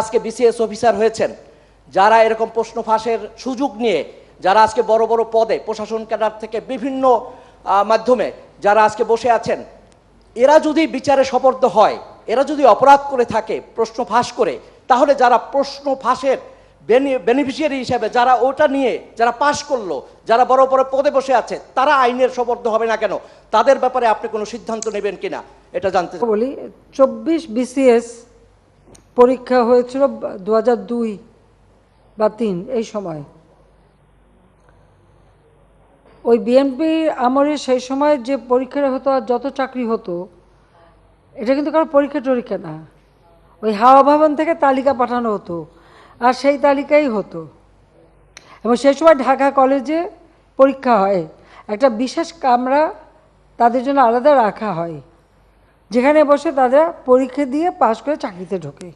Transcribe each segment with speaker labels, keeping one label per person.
Speaker 1: আজকে BCS officer হয়েছেন, যারা এরকম প্রশ্ন ফাঁসের সুযোগ নিয়ে, যারা আজকে বড় বড় পদে, প্রশাসন ক্যাডার থেকে বিভিন্ন মাধ্যমে যারা আজকে বসে আছেন, এরা যদি বিচারে সপর্দ হয়, এরা যদি অপরাধ করে থাকে, প্রশ্ন ফাঁস করে, তাহলে যারা প্রশ্ন ফাঁসের বেনিফিশিয়ারি হিসেবে, যারা ওটা নিয়ে, যারা পাশ করল, যারা বড় বড় পদে বসে আছে, তারা আইনের সপর্দ হবে না কেন তাদের ব্যাপারে আপনি কোনো সিদ্ধান্ত নেবেন কিনা এটা জানতে।
Speaker 2: বলি, চব্বিশ বিসিএস পরীক্ষা হয়েছিল দু দুই বা তিন, এই সময়। ওই বিএনপির আমলে সেই সময় যে পরীক্ষাটা হতো আর যত চাকরি হতো, এটা কিন্তু কারও পরীক্ষা টরীক্ষা না। ওই হাওয়া ভবন থেকে তালিকা পাঠানো হতো, আর সেই তালিকাই হতো। এবং সেই সময় ঢাকা কলেজে পরীক্ষা হয়। একটা বিশেষ কামরা তাদের জন্য আলাদা রাখা হয়, যেখানে বসে তারা পরীক্ষা দিয়ে পাশ করে চাকরিতে ঢোকে।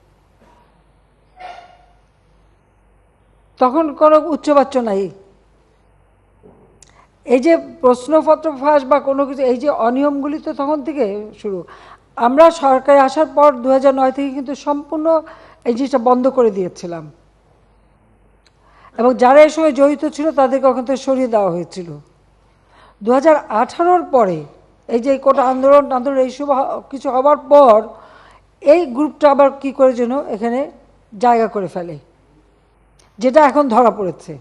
Speaker 2: তখন কোনো উচ্চবাচ্য নাই। এই যে প্রশ্নপত্র ফাঁস বা কোনো কিছু, এই যে অনিয়মগুলি তো তখন থেকে শুরু। আমরা সরকারে আসার পর দু নয় থেকে কিন্তু সম্পূর্ণ এই জিনিসটা বন্ধ করে দিয়েছিলাম। এবং যারা এই সময় জড়িত ছিল তাদেরকে ওখান থেকে সরিয়ে দেওয়া হয়েছিল। দু হাজার পরে এই যে কোটা আন্দোলন আন্দোলন এইসব কিছু হবার পর এই গ্রুপটা আবার কি করে যেন এখানে জায়গা করে ফেলে। যেটা এখন ধরা পড়েছে।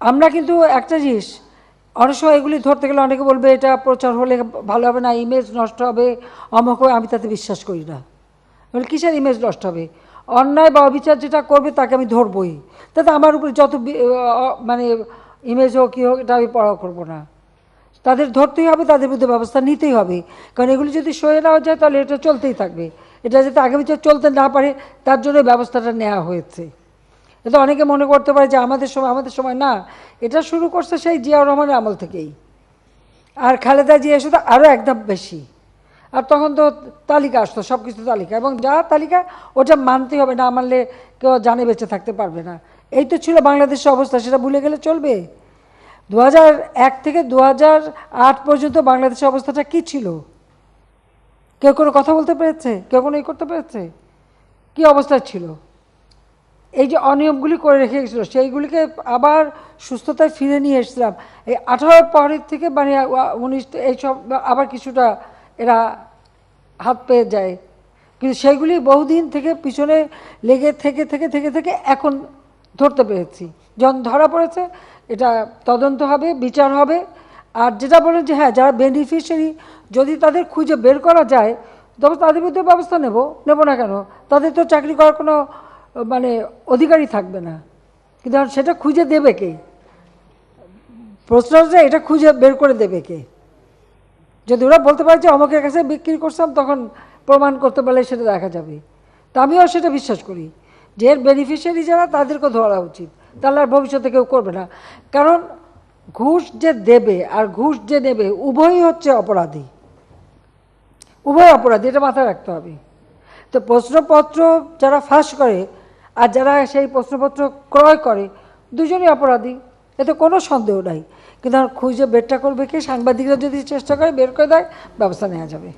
Speaker 2: আমরা কিন্তু একটা জিনিস, অনেক সময় এগুলি ধরতে গেলে অনেকে বলবে, এটা প্রচার হলে ভালো হবে না ইমেজ নষ্ট হবে। অমক আমি তাতে বিশ্বাস করি না। বলে কিসের ইমেজ নষ্ট হবে? অন্যায় বা অবিচার যেটা করবে তাকে আমি ধরবই। তাতে আমার উপরে যত মানে ইমেজ হোক, কী হোক, এটা আমি পড়া করব না। তাদের ধরতেই হবে, তাদের বিরুদ্ধে ব্যবস্থা নিতেই হবে। কারণ এগুলি যদি সয়ে নেওয়া যায়, তাহলে এটা চলতেই থাকবে। এটা যাতে আগামী চলতে না পারে, তার জন্য ব্যবস্থাটা নেওয়া হয়েছে। এটা অনেকে মনে করতে পারে যে আমাদের সময় আমাদের সময় না। এটা শুরু করছে সেই জিয়াউর রহমানের আমল থেকেই। আর খালেদা জিয়া শুধু আরও একদম বেশি। আর তখন তো তালিকা আসতো সব কিছু তালিকা। এবং যা তালিকা, ওটা মানতেই হবে, না মানলে কেউ জানে বেঁচে থাকতে পারবে না। এই তো ছিল বাংলাদেশের অবস্থা, সেটা ভুলে গেলে চলবে। দু এক থেকে দু পর্যন্ত বাংলাদেশের অবস্থাটা কি ছিল? কেউ কোনো কথা বলতে পেরেছে? কেউ কোনো ই করতে পেরেছে? কি অবস্থা ছিল? এই যে অনিয়মগুলি করে রেখে গেছিল, সেইগুলিকে আবার সুস্থতায় ফিরে নিয়ে এসেছিলাম। এই আঠারো পরের থেকে মানে উনিশ এইসব আবার কিছুটা এরা হাত পেয়ে যায়। কিন্তু সেইগুলি বহুদিন থেকে পিছনে লেগে থেকে থেকে থেকে থেকে এখন ধরতে পেরেছি। যখন ধরা পড়েছে, এটা তদন্ত হবে, বিচার হবে। আর যেটা বলেন যে হ্যাঁ যারা বেনিফিশিয়ারি যদি তাদের খুঁজে বের করা যায়, তবে তাদের বিরুদ্ধে ব্যবস্থা নেব। নেব না কেন? তাদের তো চাকরি করার কোনো মানে অধিকারই থাকবে না। কিন্তু সেটা খুঁজে দেবে কে? প্রশ্ন হচ্ছে এটা খুঁজে বের করে দেবে কে? যদি ওরা বলতে পারে যে অমকের কাছে বিক্রি করছিলাম তখন প্রমাণ করতে পারলে সেটা দেখা যাবে। তা আমিও সেটা বিশ্বাস করি যে এর বেনিফিশিয়ারি যারা, তাদেরকে ধরা উচিত। তাহলে আর ভবিষ্যতে কেউ করবে না। কারণ ঘুষ যে দেবে আর ঘুষ যে নেবে, উভয়ই হচ্ছে অপরাধী। উভয় অপরাধী, এটা মাথায় রাখতে হবে। তো প্রশ্নপত্র যারা ফাঁস করে আর যারা সেই প্রশ্নপত্র ক্রয় করে, দুজনই অপরাধী, এতে কোনো সন্দেহ নাই। কিন্তু খুঁজে বেরটা করবে কি? সাংবাদিকরা যদি চেষ্টা করে বের করে দেয়, ব্যবস্থা নেওয়া যাবে।